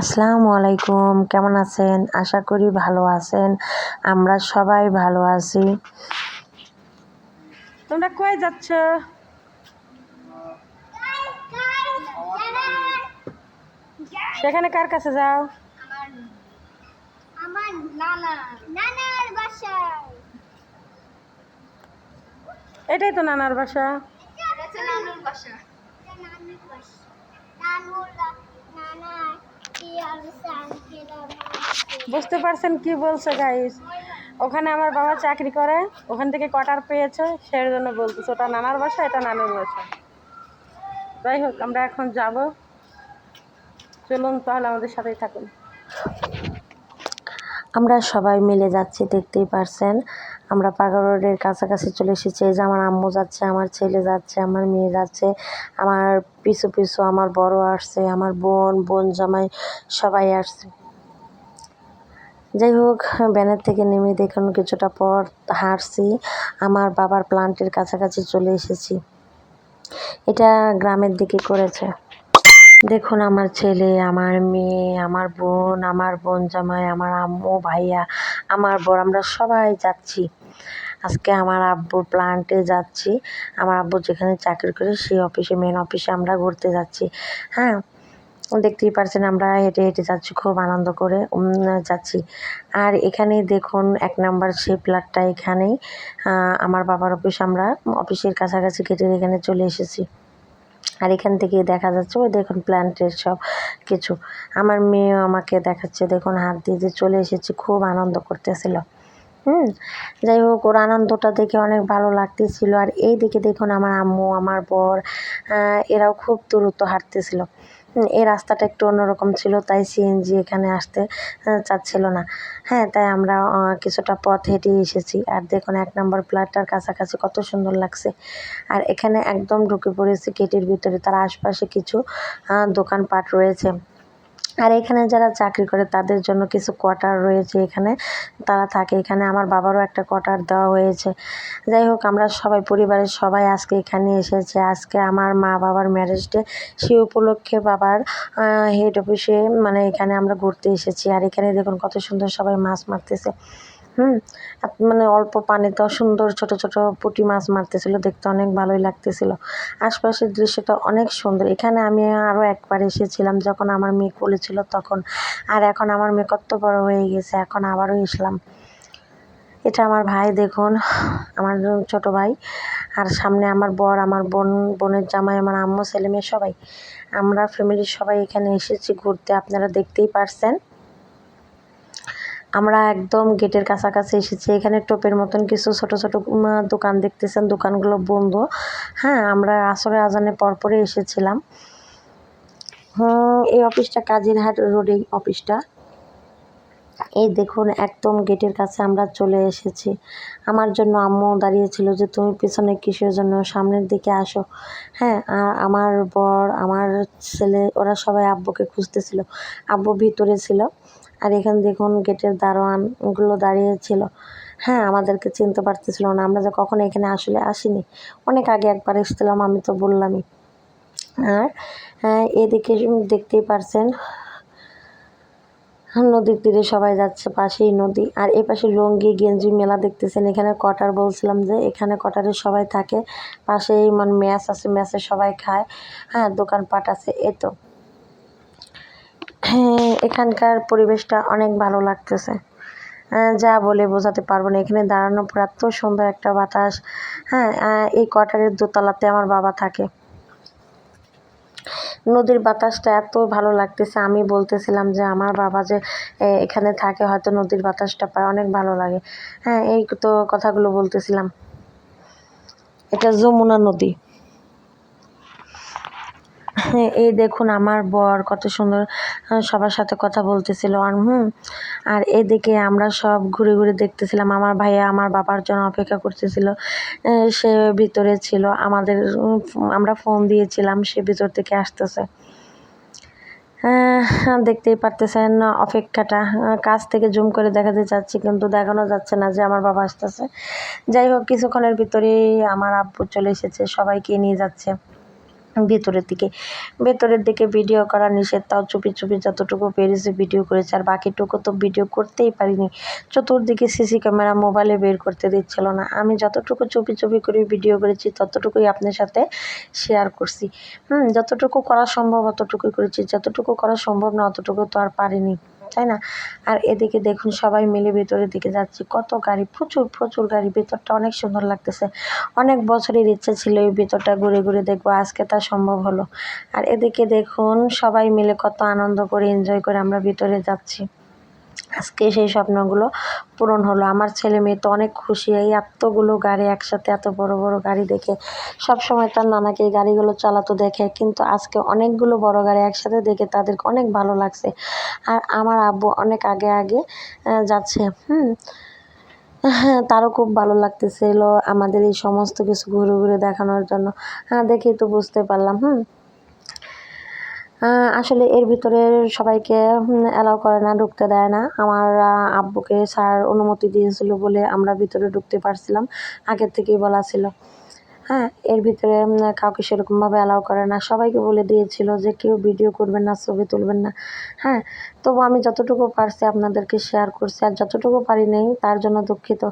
আসসালামু আলাইকুম কেমন আছেন? আশা করি ভালো আছেন। আমরা সবাই ভালো আছি। তোমরা কই যাচ্ছ? সেখানে কার কাছে যাও? এটাই তো নানার বাসা। বুঝতে পারছেন কি বলছে গাইস ওখানে আমার বাবা চাকরি করে, ওখান থেকে কটার পেয়েছে সেই জন্য বলতেছে, ওটা নানার বাসা, এটা নানুর বাসা। যাই হোক, আমরা এখন যাব। চলুন তাহলে আমাদের সাথেই থাকুন। আমরা সবাই মিলে যাচ্ছি, দেখতেই পারছেন। আমরা পাগল রোডের কাছাকাছি চলে এসেছি। এই যে আমার আম্মু যাচ্ছে, আমার ছেলে যাচ্ছে, আমার মেয়ে যাচ্ছে, আমার পিছু পিছু আমার বড় আসছে, আমার বোন বোন জামাই সবাই আসছে। যাই হোক, ব্যানের থেকে নেমে দেখুন কিছুটা পর হাঁটছি, আমার বাবার প্লান্টের কাছাকাছি চলে এসেছি। এটা গ্রামের দিকে করেছে। দেখুন আমার ছেলে, আমার মেয়ে, আমার বোন আমার বোন জামাই, আমার আম্মু, ভাইয়া, আমার বর, আমরা সবাই যাচ্ছি। আজকে আমার আব্বুর প্লান্টে যাচ্ছি। আমার আব্বু যেখানে চাকরি করে সেই অফিসে মেন অফিসে আমরা ঘুরতে যাচ্ছি। হ্যাঁ দেখতেই পারছেন আমরা হেঁটে হেঁটে যাচ্ছি, খুব আনন্দ করে যাচ্ছি। আর এখানে দেখুন, এক নাম্বার সেই প্লাটটা এখানেই। আমার বাবার অফিস আমরা অফিসের কাছাকাছি কেটে এখানে চলে এসেছি। আর এখান থেকে দেখা যাচ্ছে, ওই দেখুন প্ল্যান্টের সব কিছু। আমার মেয়েও আমাকে দেখাচ্ছে, দেখুন হাত দিয়ে যে চলে এসেছি, খুব আনন্দ করতেছিল। হুম, যাই হোক, ওর আনন্দটা দেখে অনেক ভালো লাগতেছিল। আর এই দিকে দেখুন আমার আম্মু, আমার বর এরাও খুব দ্রুত হাঁটতেছিল। এই রাস্তাটা একটু অন্যরকম ছিল, তাই সিএনজি এখানে আসতে চাচ্ছিল না। হ্যাঁ তাই আমরা কিছুটা পথ হেঁটে এসেছি। আর দেখুন, এক নম্বর প্লাটটার কাছাকাছি কত সুন্দর লাগছে। আর এখানে একদম ঢুকে পড়েছি গেটের ভিতরে। তার আশপাশে কিছু দোকানপাট রয়েছে। আর এখানে যারা চাকরি করে তাদের জন্য কিছু কোয়ার্টার রয়েছে এখানে, তারা থাকে এখানে। আমার বাবারও একটা কোয়ার্টার দেওয়া হয়েছে। যাই হোক, আমরা সবাই, পরিবারের সবাই আজকে এখানে এসেছে। আজকে আমার মা বাবার ম্যারেজ ডে সেই উপলক্ষে বাবার হেড অফিসে মানে এখানে আমরা ঘুরতে এসেছি। আর এখানে দেখুন কত সুন্দর সবাই মাছ মারতেছে। হুম। মানে অল্প পানিতেও সুন্দর ছোট ছোট পুঁটি মাছ মারতেছিল, দেখতে অনেক ভালোই লাগতেছিল। আশপাশের দৃশ্যটা অনেক সুন্দর। এখানে আমি আরও একবার এসেছিলাম যখন আমার মেয়ে কোলে তখন। আর এখন আমার মেয়ে কত বড় হয়ে গেছে, এখন আবারও এসলাম। এটা আমার ভাই, দেখুন, আমার ছোট ভাই। আর সামনে আমার বর, আমার বোন, বোনের জামাই, আমার আম্মু ছেলে মেয়ে সবাই। আমরা ফ্যামিলির সবাই এখানে এসেছি ঘুরতে, আপনারা দেখতেই পারছেন। আমরা একদম গেটের কাছাকাছি এসেছি। এখানে টোপের মতন কিছু ছোট ছোট দোকান দেখতেছেন। দোকানগুলো বন্ধ। হ্যাঁ আমরা আসরে আজানের পরপরে এসেছিলাম। হুম, এই অফিসটা কাজিরহাট রোডে অফিসটা। এই দেখুন একদম গেটের কাছে আমরা চলে এসেছি। আমার জন্য আম্মু দাঁড়িয়েছিল যে তুমি পিছনে কিসের জন্য? সামনের দিকে আসো। হ্যাঁ আর আমার বর আমার ছেলে ওরা সবাই আব্বুকে খুঁজতেছিল। আব্বু ভিতরে ছিল আর এখানে দেখুন গেটের দারোয়ানগুলো দাঁড়িয়েছিল। হ্যাঁ আমাদেরকে চিনতে পারতেছিল না আমরা যে কখনো এখানে আসলে আসিনি। অনেক আগে একবার এসেছিলাম আমি তো বললামই। আর হ্যাঁ, এদিকে দেখতেই পারছেন নদীর তীরে সবাই যাচ্ছে পাশেই নদী। আর এ পাশে লুঙ্গি গেঞ্জি মেলা দেখতেছেন। এখানে কটার বলছিলাম যে এখানে কটারে সবাই থাকে পাশেই মানে ম্যাচ আছে ম্যাচে সবাই খায়। হ্যাঁ দোকানপাট আছে এ তো। হ্যাঁ এখানকার পরিবেশটা অনেক ভালো লাগতেছে। আহ, যা বলে বোঝাতে পারব না। এখানে দাঁড়ানোর পর এত সুন্দর একটা বাতাস। হ্যাঁ এই কোয়ার্টারের দোতলাতে আমার বাবা থাকে। নদীর বাতাসটা এত ভালো লাগতেছে। আমি বলতেছিলাম যে, আমার বাবা যে এখানে থাকে, হয়তো নদীর বাতাসটা পায়, অনেক ভালো লাগে। হ্যাঁ এই তো কথাগুলো বলতেছিলাম। এটা যমুনা নদী। এই দেখুন আমার বর কত সুন্দর সবার সাথে কথা বলতেছিল। আর হুম, আর এদিকে আমরা সব ঘুরে ঘুরে দেখতেছিলাম। আমার ভাইয়া আমার বাবার জন্য অপেক্ষা করতেছিল সে ভিতরে ছিল। আমাদের আমরা ফোন দিয়েছিলাম, সে ভিতর থেকে আসতেছে। দেখতেই পারতেছেন অপেক্ষাটা। কাছ থেকে জুম করে দেখাতে চাচ্ছি, কিন্তু দেখানো যাচ্ছে না যে আমার বাবা আসতেছে। যাই হোক, কিছুক্ষণের ভিতরেই আমার আব্বু চলে এসেছে, সবাইকে নিয়ে যাচ্ছে। ভেতরের দিকে। ভেতরের দিকে ভিডিও করা নিষেধ, তাও চুপি চুপি যতটুকু পেরেছে ভিডিও করেছে, আর বাকিটুকু তো ভিডিও করতেই পারিনি। চতুর্দিকে সিসি ক্যামেরা মোবাইলে বের করতে দিচ্ছিল না। আমি যতটুকু চুপি চুপি করে ভিডিও করেছি, ততটুকুই আপনার সাথে শেয়ার করছি। হুম, যতটুকু করা সম্ভব অতটুকুই করেছি, যতটুকু করা সম্ভব না অতটুকু তো আর পারিনি। তাই না? আর এদিকে দেখুন সবাই মিলে ভেতরের দিকে যাচ্ছি। কত গাড়ি, প্রচুর প্রচুর গাড়ি। ভেতরটা অনেক সুন্দর লাগতেছে। অনেক বছরের ইচ্ছা ছিল এই ভেতরটা ঘুরে ঘুরে দেখব। আজকে তা সম্ভব হলো। আর এদিকে দেখুন সবাই মিলে কত আনন্দ করে এনজয় করে আমরা ভিতরে যাচ্ছি। আজকে সেই স্বপ্নগুলো পূরণ হলো। আমার ছেলে মেয়ে তো অনেক খুশি, এই এতগুলো গাড়ি একসাথে, এত বড় বড় গাড়ি দেখে। সব সময় তার নানাকে এই গাড়িগুলো চালাতো দেখে, কিন্তু আজকে অনেকগুলো বড় গাড়ি একসাথে দেখে তাদের অনেক ভালো লাগছে। আর আমার আব্বু অনেক আগে আগে যাচ্ছে, হুম হ্যাঁ তারও খুব ভালো লাগতেছিল আমাদের এই সমস্ত কিছু ঘুরে ঘুরে দেখানোর জন্য। হ্যাঁ দেখেই তো বুঝতে পারলাম, হুম। আসলে এর ভিতরে সবাইকে অ্যালাউ করে না, ঢুকতে দেয় না। আমার আব্বুকে স্যার অনুমতি দিয়েছিল বলে আমরা ভিতরে ঢুকতে পারছিলাম। আগের থেকেই বলা ছিল। হ্যাঁ এর ভিতরে কাউকে সেরকমভাবে অ্যালাউ করে না। সবাইকে বলে দিয়েছিল যে কেউ ভিডিও করবেন না, ছবি তুলবেন না। হ্যাঁ তবু আমি যতটুকু পারছি আপনাদেরকে শেয়ার করছি। আর যতটুকু পারি নাই, তার জন্য দুঃখিত।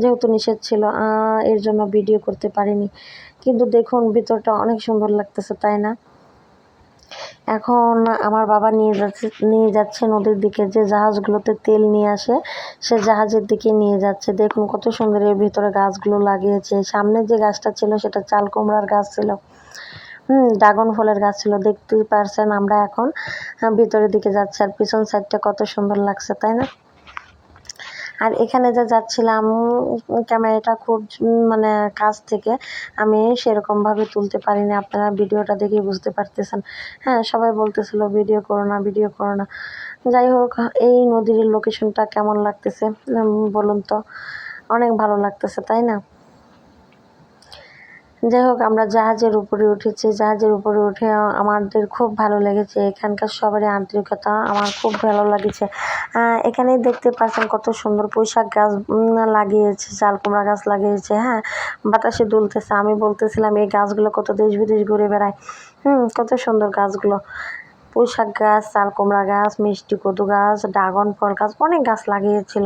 যেহেতু নিষেধ ছিল এর জন্য ভিডিও করতে পারিনি। কিন্তু দেখুন, ভিতরটা অনেক সুন্দর লাগতেছে, তাই না? এখন আমার বাবা নিয়ে যাচ্ছে নিয়ে যাচ্ছে নদীর দিকে যে জাহাজগুলোতে তেল নিয়ে আসে, সে জাহাজের দিকে নিয়ে যাচ্ছে। দেখুন কত সুন্দর এর ভিতরে গাছগুলো লাগিয়েছে। সামনে যে গাছটা ছিল সেটা চাল কুমড়ার গাছ ছিল। হুম, ড্রাগন ফলের গাছ ছিল। দেখতেই পারছেন আমরা এখন ভিতরের দিকে যাচ্ছি। আর পিছন সাইডটা কত সুন্দর লাগছে, তাই না? আর এখানে যে যাচ্ছিলাম ক্যামেরাটা খুব মানে কাছ থেকে আমি সেরকমভাবে তুলতে পারিনি। আপনারা ভিডিওটা দেখে বুঝতে পারতেছেন। হ্যাঁ সবাই বলতেছিল, ভিডিও করো না, ভিডিও করো না। যাই হোক, এই নদীর লোকেশনটা কেমন লাগতেছে? বলুন তো। অনেক ভালো লাগতেছে, তাই না? যাই হোক আমরা জাহাজের উপরে উঠেছি। জাহাজের উপরে উঠে আমাদের খুব ভালো লেগেছে। এখানকার সবারই আন্তরিকতা আমার খুব ভালো লাগেছে। এখানে দেখতে পাচ্ছেন কত সুন্দর পুঁইশাক গাছ লাগিয়েছে চাল কুমড়া গাছ লাগিয়েছে হ্যাঁ? বাতাসে দুলতেছে। আমি বলতেছিলাম, এই গাছগুলো কত দেশ বিদেশ ঘুরে বেড়ায়। হুম, কত সুন্দর গাছগুলো। পুঁইশাক গাছ চাল কুমড়া গাছ, মিষ্টি কদু গাছ, ড্রাগন ফল গাছ, অনেক গাছ লাগিয়েছিল।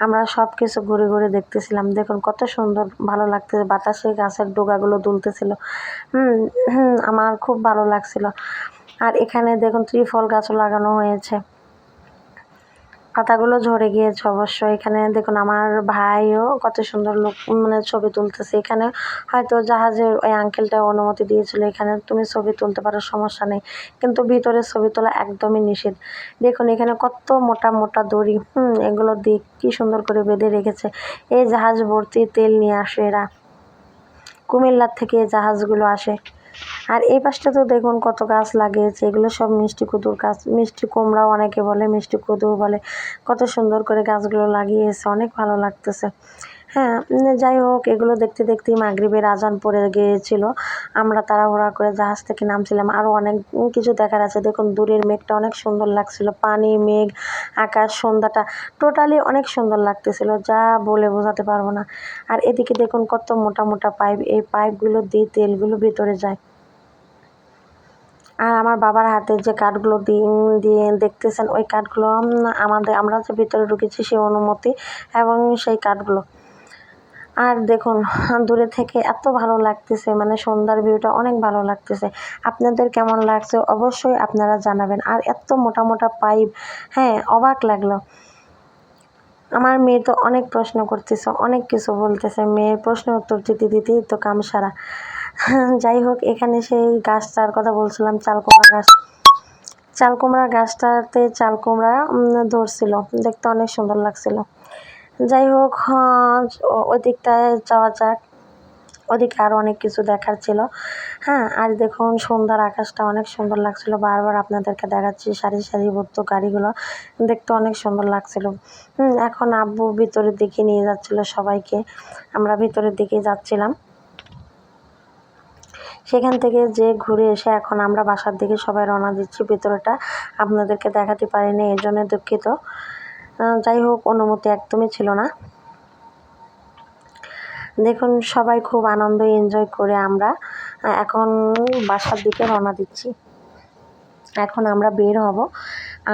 আমরা সব কিছু ঘুরে ঘুরে দেখতেছিলাম। দেখুন কত সুন্দর ভালো লাগতেছে বাতাসে গাছের ডোগাগুলো দুলতেছিল। হুম হুম, আমার খুব ভালো লাগছিল। আর এখানে দেখুন ত্রিফল গাছও লাগানো হয়েছে। পাতাগুলো ঝরে গিয়েছে অবশ্য। এখানে দেখুন আমার ভাইও কত সুন্দর লোক মানে ছবি তুলতেছে। এখানে হয়তো জাহাজের ওই আঙ্কেলটা অনুমতি দিয়েছিল। এখানে তুমি ছবি তুলতে পারো, সমস্যা নেই। কিন্তু ভিতরে ছবি তোলা একদমই নিষেধ। দেখুন এখানে কত মোটা মোটা দড়ি, হুম, এগুলো দিয়ে কি সুন্দর করে বেঁধে রেখেছে। এই জাহাজ ভর্তি তেল নিয়ে আসে এরা। কুমিল্লার থেকে জাহাজগুলো আসে। আর এই পাশটা তো দেখুন কত গাছ লাগিয়েছে, এগুলো সব মিষ্টি কুদুর গাছ। মিষ্টি কুমড়াও অনেকে বলে, মিষ্টি কুদু বলে, কত সুন্দর করে গাছগুলো লাগিয়েছে, অনেক ভালো লাগতেছে। হ্যাঁ যাই হোক, এগুলো দেখতে দেখতেই মাগরিবের আজান পড়ে গিয়েছিল। আমরা তাড়াহুড়া করে জাহাজ থেকে নামছিলাম। আরও অনেক কিছু দেখার আছে। দেখুন, দূরের মেঘটা অনেক সুন্দর লাগছিল। পানি, মেঘ, আকাশ, সন্ধ্যাটা টোটালি অনেক সুন্দর লাগতেছিল। যা বলে বোঝাতে পারব না। আর এদিকে দেখুন, কত মোটা মোটা পাইপ। এই পাইপগুলো দিয়ে তেলগুলো ভিতরে যায়। আর আমার বাবার হাতের যে কাঠগুলো দিয়ে দেখতেছেন, ওই কাঠগুলো আমাদের, আমরা যে ভিতরে ঢুকেছি সেই অনুমতি এবং সেই কাঠগুলো। আর দেখুন, দূরে থেকে এত ভালো লাগতেছে মানে সন্ধ্যার ভিউটা অনেক ভালো লাগতেছে। আপনাদের কেমন লাগছে অবশ্যই আপনারা জানাবেন। আর এত মোটা মোটা পাইপ হ্যাঁ অবাক লাগল। আমার মেয়ে তো অনেক প্রশ্ন করতেছে, অনেক কিছু বলতেছে। মেয়ের প্রশ্ন উত্তর দিতে দিতেই তো কাম সারা। যাই হোক, এখানে সেই গাছটার কথা বলছিলাম চাল কুমড়া গাছ। চাল কুমড়া গাছটাতে চাল কুমড়া ধরছিল। দেখতে অনেক সুন্দর লাগছিল। যাই হোক ওই যাওয়া যাক। ওদিকে আরও অনেক কিছু দেখার ছিল। হ্যাঁ আর দেখুন, সন্ধ্যার আকাশটা অনেক সুন্দর লাগছিল। বারবার আপনাদেরকে দেখাচ্ছি সারি সারি সারিবদ্ধ গাড়িগুলো। দেখতে অনেক সুন্দর লাগছিল। হুম, এখন আব্বু ভিতরের দিকে নিয়ে যাচ্ছিল সবাইকে। আমরা ভিতরের দিকে যাচ্ছিলাম। সেখান থেকে যে ঘুরে এসে এখন আমরা বাসার দিকে সবাই রওনা দিচ্ছি ভিতরেটা। আপনাদেরকে দেখাতে পারিনি, এই জন্য দুঃখিত। যাই হোক, অনুমতি একদমই ছিল না। দেখুন, সবাই খুব আনন্দ এনজয় করে আমরা এখন বাসার দিকে রওনা দিচ্ছি। এখন আমরা বের হব।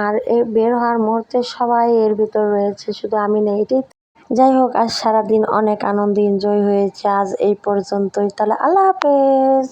আর এই বের হওয়ার মুহূর্তে সবাই এর ভিতর রয়েছে, শুধু আমি নেই, এটাই যাই হোক, আজ সারাদিন অনেক আনন্দ এনজয় হয়েছে, আজ এই পর্যন্তই। তাহলে আল্লাহ হাফেজ।